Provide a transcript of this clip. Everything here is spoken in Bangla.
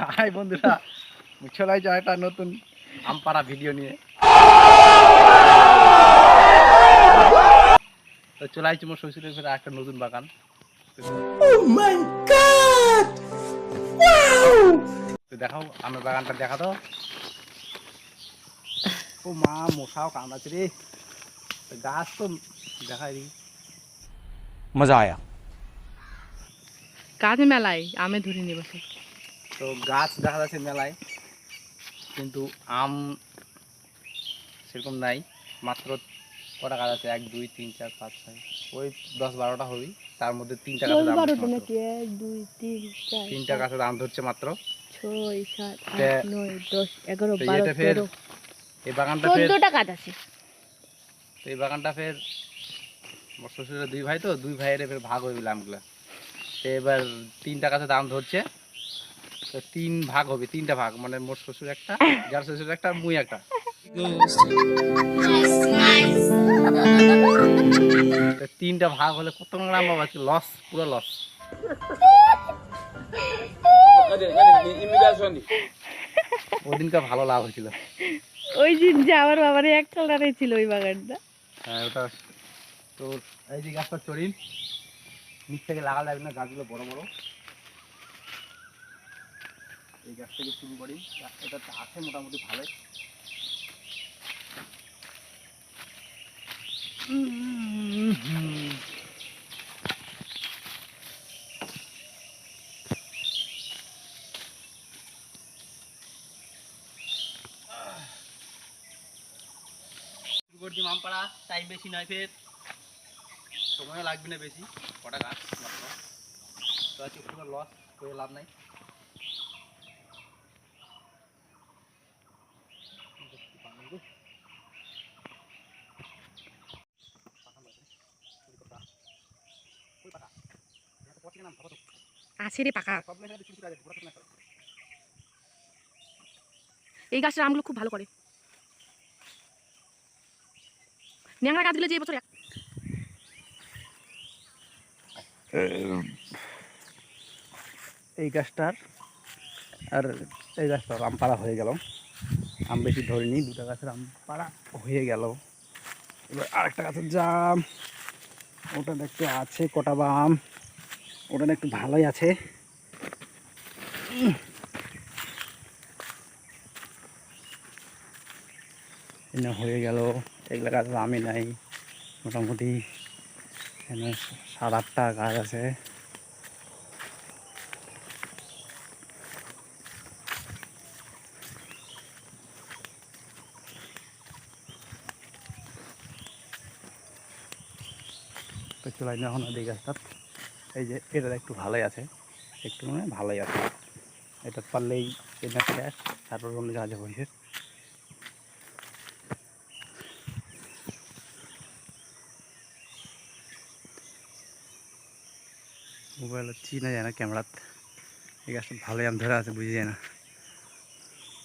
হাই বন্ধুরা চলাই যায় একটা নতুন আমপাড়া ভিডিও নিয়ে। তো চলে আসছি মোর শ্বশুরের ঘরে একটা নতুন বাগান। oh দেখাও আমার বাগানটা দেখা দাও। ও মা মশাও কামড়াচ্ছে রে। গাছ তো দেখাই দি মজা আয়া। কাজ মেলায় আমি ধরে নিয়ে বসে। তো গাছ দেখা যাচ্ছে মেলায় কিন্তু আম সেরকম নাই মাত্র কটা গাছ আছে? এক দুই তিন চার পাঁচ ছয় ওই দশ বারোটা হবি তার মধ্যে তিনটা চার তিনটা গাছের দাম ধরছে মাত্র। ছয় সাত আট নয় দশ এগারো বারো তেরো। এই বাগানটা ফের চোদ্দটা কাজ আছে। তো এই বাগানটা ফের শ্বশুরের দুই ভাই তো দুই ভাইয়ের ফের ভাগ হয়ে গেল আমগুলা। তো এবার তিনটা গাছের দাম ধরছে তিন ভাগ হবে তিনটা ভাগ মানে মোর শ্বশুর একটা যার শ্বশুর একটা আর মুই একটা। তিনটা ভাগ হলে কত গ্রাম বাবা লস পুরো লস ওদিনকে ভালো লাভ হয়েছিল। ওই দিন যে আমার বাবার এক কালারে ছিল ওই বাগানটা। হ্যাঁ ওটা তো এই যে গাছটা চড়িন নিচ থেকে লাগা লাগবে না গাছগুলো বড় বড়। এই গাছ থেকে শুরু করি। গাছ- এটা তো আছে মোটামুটি ভালোই। করছি মামপাড়া টাইম বেশি নয় ফের। সময়ও লাগবে না বেশি। কটা গাছ মাত্র। তো লস করে লাভ নাই। আছে রে পাকা এই গাছের আমগুলো খুব ভালো করে। ন্যাংরা গাছগুলো যে এবছর এক- এই গাছটার আর এই গাছটার আম পাড়া হয়ে গেল। আম বেশি ধরিনি দুটা গাছের আম পাড়া হয়ে গেল। এবার আরেকটা গাছের জাম ওটা দেখতে আছে কটা বা আম ওটা একটু ভালোই আছে। হয়ে গেল, এগুলো গাছের আমই নাই। মোটামুটি সাত আটটা গাছ আছে। চলাই এখন এই গাছটা এই যে এটা একটু ভালোই আছে। একটু মানে ভালোই আছে। এটা পারলেই এটা শেষ তারপর অন্য জাহাজে বসে মোবাইল চিনা যায় না ক্যামেরাত। এই গাছটা ভালোই আম ধরে আছে বুঝি যায় না।